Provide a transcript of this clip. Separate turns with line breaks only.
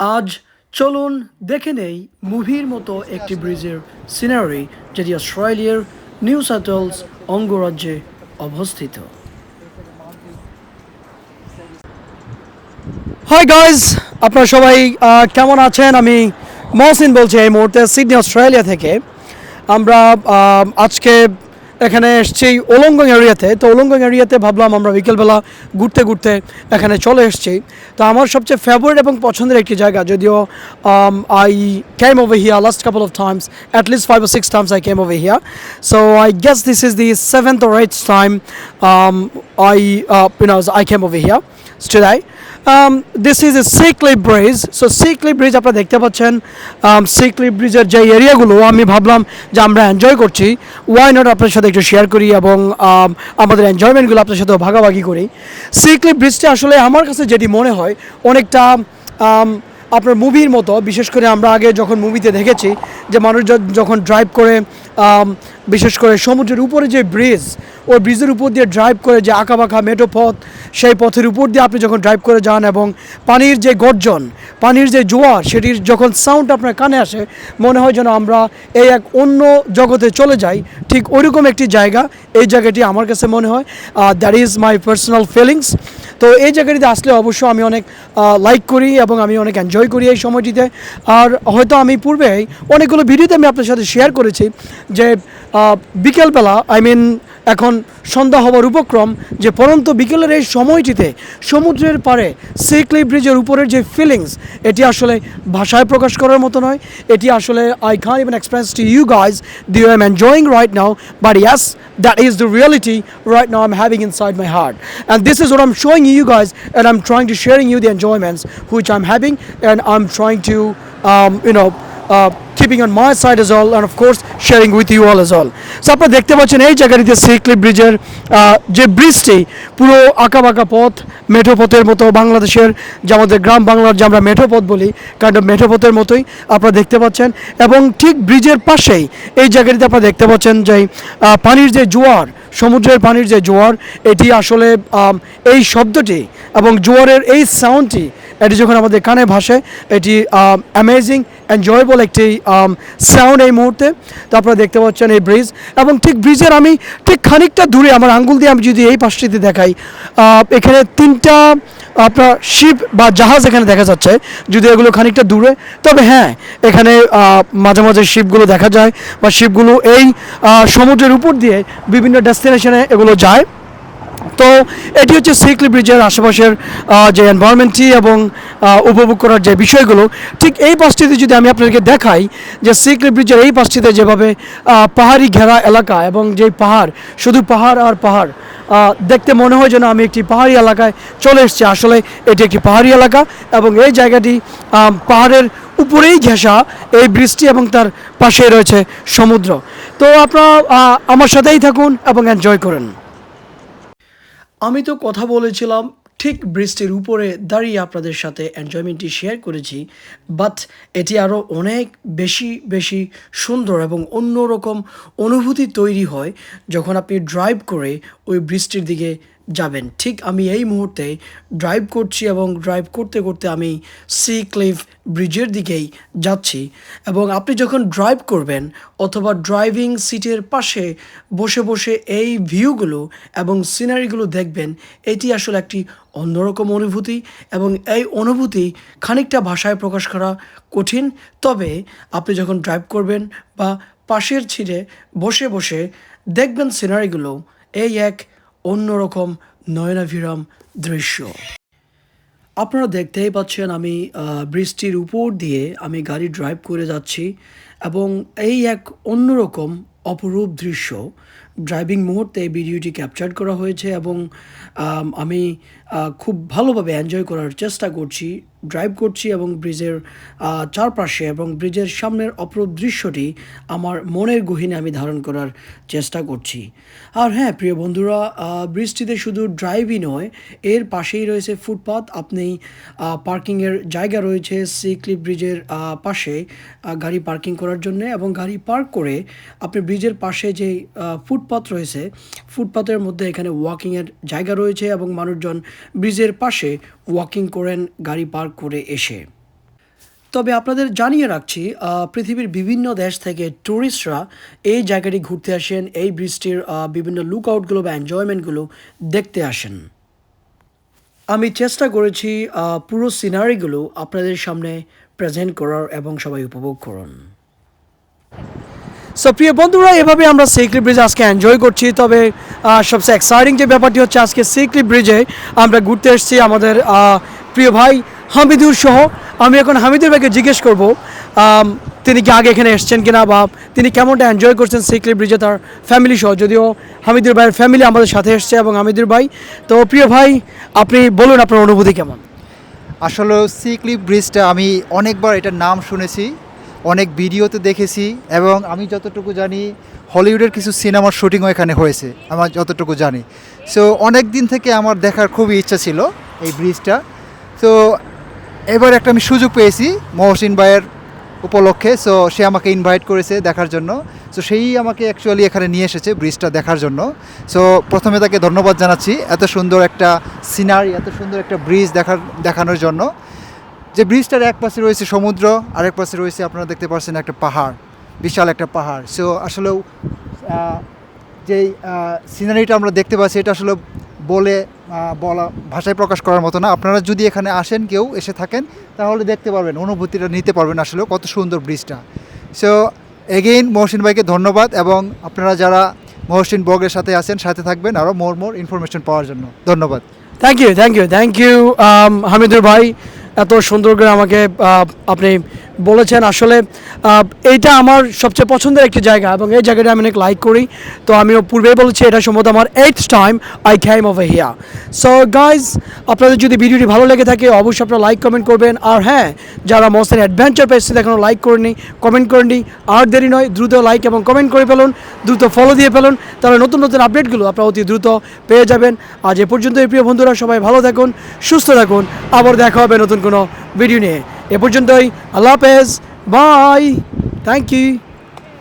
আজ চলুন দেখে নেই মুভির মতো একটি ব্রিজের সিনারি যেটি অস্ট্রেলিয়ার নিউ ওয়েলস অঙ্গরাজ্যে অবস্থিত। হাই গাইজ আপনারা সবাই কেমন আছেন? আমি মহসিন বলছি এই মুহূর্তে সিডনি অস্ট্রেলিয়া থেকে। আমরা আজকে এখানে এসছি ওলঙ্গং এরিয়াতে। তো ওলঙ্গং এরিয়াতে ভাবলাম আমরা বিকেলবেলা ঘুরতে ঘুরতে এখানে চলে এসছি। তো আমার সবচেয়ে ফেভারিট এবং পছন্দের একটি জায়গা, যদিও I came over here last couple of times at least five or six times I came over here so I guess this is the seventh rights time I, uh, you know, I came over here today. Um, this is a Sikli Bridge. So Sikli Bridge আপনারা দেখতে পাচ্ছেন um, Sikli ব্রিজের যে এরিয়াগুলো আমি ভাবলাম যে আমরা enjoy করছি ওয়াই নট আপনার সাথে একটু শেয়ার করি এবং um, আমাদের এনজয়মেন্টগুলো আপনার সাথে ভাগাভাগি করি সিকলি ব্রিজটা আসলে আমার কাছে যেটি মনে হয় অনেকটা um, আপনার মুভির মতো বিশেষ করে আমরা আগে যখন মুভিতে দেখেছি যে মানুষ যখন ড্রাইভ করে বিশেষ করে সমুদ্রের উপরে যে ব্রিজ ওই ব্রিজের উপর দিয়ে ড্রাইভ করে যে আঁকাবাঁকা মেঠো পথ, সেই পথের উপর দিয়ে আপনি যখন ড্রাইভ করে যান এবং পানির যে গর্জন, পানির যে জোয়ার, সেটির যখন সাউন্ড আপনার কানে আসে, মনে হয় যেন আমরা এই এক অন্য জগতে চলে যাই। ঠিক ওইরকম একটি জায়গা, এই জায়গাটি আমার কাছে মনে হয় that is my personal feelings তো এই জায়গাটিতে আসলে অবশ্য আমি অনেক লাইক করি এবং আমি অনেক এনজয় করি এই সময়টিতে। আর হয়তো আমি পূর্বে অনেকগুলো ভিডিওতে আমি আপনার সাথে শেয়ার করেছি যে বিকেলবেলা আই মিন এখন সন্ধ্যা হবার উপক্রম, যে পরন্ত বিকেলের এই সময়টিতে সমুদ্রের পারে সেইক্লি ব্রিজের উপরের যে ফিলিংস এটি আসলে ভাষায় প্রকাশ করার মতো নয়। এটি আসলে I can even express to you guys the I am enjoying right now but yes that is the reality right now I'm having inside my heart and this is or I'm showing you guys and I'm trying to sharing you the enjoyments which I am having and I am trying to you know on my side as well, and of course sharing with you all as well. So আপনারা দেখতে পাচ্ছেন এই জায়গাটিতে sickly ব্রিজের যে ব্রিজটি পুরো আঁকা বাঁকা পথ মেঠো পথের মতো বাংলাদেশের যে আমাদের গ্রাম বাংলার যে আমরা মেঠো পথ বলি অফ মেঠো পথের মতোই আপনারা দেখতে পাচ্ছেন এবং ঠিক ব্রিজের পাশেই এই জায়গাটিতে আপনারা দেখতে পাচ্ছেন যে পানির যে জোয়ার সমুদ্রের পানির যে জোয়ার এটি আসলে এই শব্দটি এবং জোয়ারের এই সাউন্ডটি এটি যখন আমাদের কানে ভাসে, এটি অ্যামেজিং এনজয়েবল একটি সাউন্ড এই মুহূর্তে। তো আপনারা দেখতে পাচ্ছেন এই ব্রিজ এবং ঠিক ব্রিজের আমি ঠিক খানিকটা দূরে, আমার আঙ্গুল দিয়ে আমি যদি এই পাশটিতে দেখাই এখানে তিনটা, আপনার শিপ বা জাহাজ এখানে দেখা যাচ্ছে যদি এগুলো খানিকটা দূরে। তবে হ্যাঁ এখানে মাঝে মাঝে শিপগুলো দেখা যায়, বা শিপগুলো এই সমুদ্রের উপর দিয়ে বিভিন্ন ডেস্টিনেশনে এগুলো যায়। তো এটি হচ্ছে সিকলি ব্রিজের আশেপাশের যে এনভায়রনমেন্টটি এবং উপভোগ করার যে বিষয়গুলো, ঠিক এই পাশটিতে যদি আমি আপনাদেরকে দেখাই যে সিকলি ব্রিজের এই পাশটিতে যেভাবে পাহাড়ি ঘেরা এলাকা এবং যে পাহাড়, শুধু পাহাড় আর পাহাড় দেখতে মনে হয় যেন আমি একটি পাহাড়ি এলাকায় চলে এসেছি। আসলে এটি একটি পাহাড়ি এলাকা এবং এই জায়গাটি পাহাড়ের উপরেই ঘেঁষা এই বৃষ্টি এবং তার পাশে রয়েছে সমুদ্র। তো আপনারা আমার সাথেই থাকুন এবং এনজয় করেন। আমি তো কথা বলেছিলাম, ঠিক বৃষ্টির উপরে দাঁড়িয়ে আপনাদের সাথে এনজয়মেন্টটি শেয়ার করেছি বাট এটি আরও অনেক বেশি বেশি সুন্দর এবং অন্যরকম অনুভূতি তৈরি হয় যখন আপনি ড্রাইভ করে ওই বৃষ্টির দিকে যাবেন। ঠিক আমি এই মুহূর্তে ড্রাইভ করছি এবং ড্রাইভ করতে করতে আমি সি ক্লিফ ব্রিজের দিকেই যাচ্ছি এবং আপনি যখন ড্রাইভ করবেন অথবা ড্রাইভিং সিটের পাশে বসে বসে এই ভিউগুলো এবং সিনারিগুলো দেখবেন, এটি আসলে একটি অন্যরকম অনুভূতি এবং এই অনুভূতি খানিকটা ভাষায় প্রকাশ করা কঠিন। তবে আপনি যখন ড্রাইভ করবেন বা পাশের ছিঁড়ে বসে বসে দেখবেন সিনারিগুলো এই এক অন্যরকম নয়নাভিরাম দৃশ্য। আপনারা দেখতেই পাচ্ছেন আমি বৃষ্টির উপর দিয়ে আমি গাড়ি ড্রাইভ করে যাচ্ছি এবং এই এক অন্যরকম অপরূপ দৃশ্য। ড্রাইভিং মুহূর্তে ভিডিওটি ক্যাপচার করা হয়েছে এবং আমি খুব ভালোভাবে এনজয় করার চেষ্টা করছি ড্রাইভ করছি এবং ব্রিজের চারপাশে এবং ব্রিজের সামনের অপরূপ দৃশ্যটি আমার মনের গহীনে আমি ধারণ করার চেষ্টা করছি। আর হ্যাঁ প্রিয় বন্ধুরা ব্রিজটিতে শুধু ড্রাইভই নয়, এর পাশেই রয়েছে ফুটপাথ আপনি পার্কিংয়ের জায়গা রয়েছে সি ক্লিপ ব্রিজের পাশে গাড়ি পার্কিং করার জন্য এবং গাড়ি পার্ক করে আপনি ব্রিজের পাশে যে ফুটপাথ রয়েছে ফুটপাথের মধ্যে এখানে ওয়াকিংয়ের জায়গা রয়েছে এবং মানুষজন ব্রিজের পাশে ওয়াকিং করেন, গাড়ি পার্ক করে এসে। তবে আপনাদের জানিয়ে রাখছি পৃথিবীর বিভিন্ন দেশ থেকে ট্যুরিস্টরা এই জায়গাটি ঘুরতে আসেন, এই ব্রিজটির বিভিন্ন লুক আউটগুলো বা এনজয়মেন্টগুলো দেখতে আসেন। আমি চেষ্টা করেছি পুরো সিনারিগুলো আপনাদের সামনে প্রেজেন্ট করার এবং সবাই উপভোগ করুন। সো প্রিয় বন্ধুরা, এভাবে আমরা সিকলি ব্রিজ আজকে এনজয় করছি। তবে সবচেয়ে এক্সাইটিং যে ব্যাপারটি হচ্ছে আজকে সিকলি ব্রিজে আমরা ঘুরতে এসেছি আমাদের প্রিয় ভাই হামিদুর সহ। আমি এখন হামিদুর ভাইকে জিজ্ঞেস করব তিনি কি আগে এখানে এসেছেন কিনা বা তিনি কেমনটা এনজয় করছেন সিকলি ব্রিজে তার ফ্যামিলি সহ? যদিও হামিদুর ভাইয়ের ফ্যামিলি আমাদের সাথে এসছে এবং হামিদুর ভাই। তো প্রিয় ভাই, আপনি বলুন আপনার অনুভূতি কেমন?
আসলে সি ক্লিপ ব্রিজটা আমি অনেকবার এটার নাম শুনেছি। অনেক ভিডিওতে দেখেছি এবং আমি যতটুকু জানি, হলিউডের কিছু সিনেমার শুটিংও এখানে হয়েছে, আমার যতটুকু জানি। সো অনেক দিন থেকে আমার দেখার খুবই ইচ্ছা ছিল এই ব্রিজটা। তো এবার একটা আমি সুযোগ পেয়েছি মহসিন ভাইয়ের উপলক্ষে। সো সে আমাকে ইনভাইট করেছে দেখার জন্য। সো সেই আমাকে অ্যাকচুয়ালি এখানে নিয়ে এসেছে ব্রিজটা দেখার জন্য। সো প্রথমে তাকে ধন্যবাদ জানাচ্ছি এত সুন্দর একটা সিনারি এত সুন্দর একটা ব্রিজ দেখার, দেখানোর জন্য। যে ব্রিজটার এক পাশে রয়েছে সমুদ্র, আরেক পাশে রয়েছে আপনারা দেখতে পাচ্ছেন একটা পাহাড়, বিশাল একটা পাহাড়। সো আসলেও যেই সিনারিটা আমরা দেখতে পাচ্ছি, এটা আসলে বলে বলা, ভাষায় প্রকাশ করার মতো না। আপনারা যদি এখানে আসেন, কেউ এসে থাকেন, তাহলে দেখতে পারবেন, অনুভূতিটা নিতে পারবেন আসলে কত সুন্দর ব্রিজটা। সো এগেইন মহসিন ভাইকে ধন্যবাদ এবং আপনারা যারা মহসিন বগের সাথে আছেন, সাথে থাকবেন আরও মোর মোর ইনফরমেশন পাওয়ার জন্য। ধন্যবাদ।
Thank you thank you thank you Hamidur ভাই এত সুন্দর করে আমাকে আপনি বলেছেন। আসলে এইটা আমার সবচেয়ে পছন্দের একটি জায়গা এবং এই জায়গাটা আমি অনেক লাইক করি। তো আমিও পূর্বেই বলেছি, এটা সম্ভবত আমার eight time I came over here so guys আপনাদের যদি ভিডিওটি ভালো লেগে থাকে, অবশ্যই আপনারা লাইক কমেন্ট করবেন। আর হ্যাঁ যারা মস্তের অ্যাডভেঞ্চার পেজটি এখনও লাইক করেনি কমেন্ট করেনি আর দেরি নয়, দ্রুত লাইক এবং কমেন্ট করে ফেলুন, দ্রুত ফলো দিয়ে ফেলুন। তাহলে নতুন নতুন আপডেটগুলো আপনারা অতি দ্রুত পেয়ে যাবেন। আজ এ পর্যন্ত প্রিয় বন্ধুরা, সবাই ভালো থাকুন, সুস্থ থাকুন। আবার দেখা হবে নতুন কোনো ভিডিও নিয়ে। এ পর্যন্তই আল্লাহ হাফেজ বাই। Thank you